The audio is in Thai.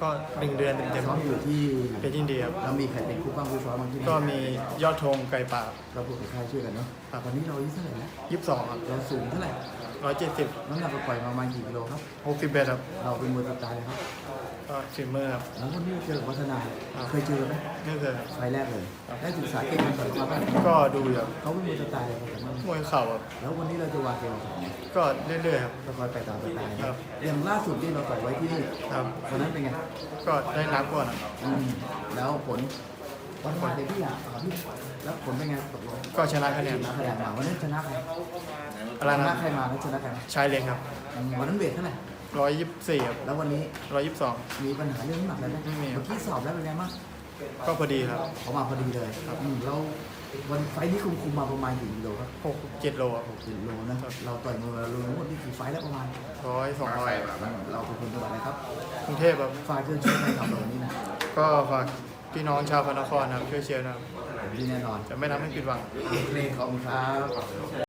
ก็หนึ่งเดือนเต็มซ้อมอยู่ที่ๆเป็นยินดีครับแล้วมีใครเป็นคู่บ้างคู่ซ้อมบ้างที่ก็มียอดธงไก่ป่าเราพูดกับใครช่วยกันเนาะครับวันนี้เราอายุเท่าไหร่แล้วยี่สิบสองครับเราสูงเท่าไหร่ร้อยเจ็ดสิบน้ำหนักเราปล่อยมาประมาณกี่กิโลครับ หกสิบเอ็ดครับเราเป็นมวยสไตล์เลยครับ ก็ฝีมือครับแล้ววันนี้เราเจอกับวัฒนาครับ เคยเจอไหมนี่คือครับ ไฟล์แรกเลยได้ศึกษาเก่งกันก่อนครับก็ดูอยู่ครับเขาเป็นมวยสไตล์อะไรครับมวยเข่าครับแล้ววันนี้เราจะวางเกมของเขาก็เรื่อยๆครับก็คอยไปตามสไตล์ครับ อย่างล่าสุดที่เราต่อยไว้ที่นี่ครับ วันนั้นเป็นไงก็ได้นับก่อนครับ อืมแล้วผลวัฒนาเด็กที่อยากถามพี่แล้วผลเป็นไงตกลงก็ชนะคะแนนชนะคะแนนมาวันนั้นชนะใครอะไรชนะนะใครมาแล้วชนะใครมาชายเล็กครับ อืมวันนั้นเวทเท่าไหร่ ร้อยยี่สิบสี่ครับแล้ววันนี้ร้อยยี่สิบสอง มีปัญหาเรื่องน้ำหนักอะไรไหมไม่มีครับ เมื่อกี้สอบแล้วเป็นไงบ้างก็พอดีครับเขามาพอดีเลยอืมแล้ววันไฟล์นี้คุมคุมมาประมาณกี่กิโลครับหกเจ็ดโลครับหกกิโลนะ ครับ เราต่อยมวยเรารู้ว่านี่กี่ไฟล์แล้วประมาณ ร้อยสองร้อยเราเป็นคนจังหวัดอะไรครับกรุงเทพครับ ฝากเชิญชวนให้ทำเราวันนี้นะก็ฝากพี่น้องชาวพระนครนะครับช่วยเชียร์นะครับที่แน่นอนจะไม่ทำให้ผิดหวัง เพลงขอบคุณครับ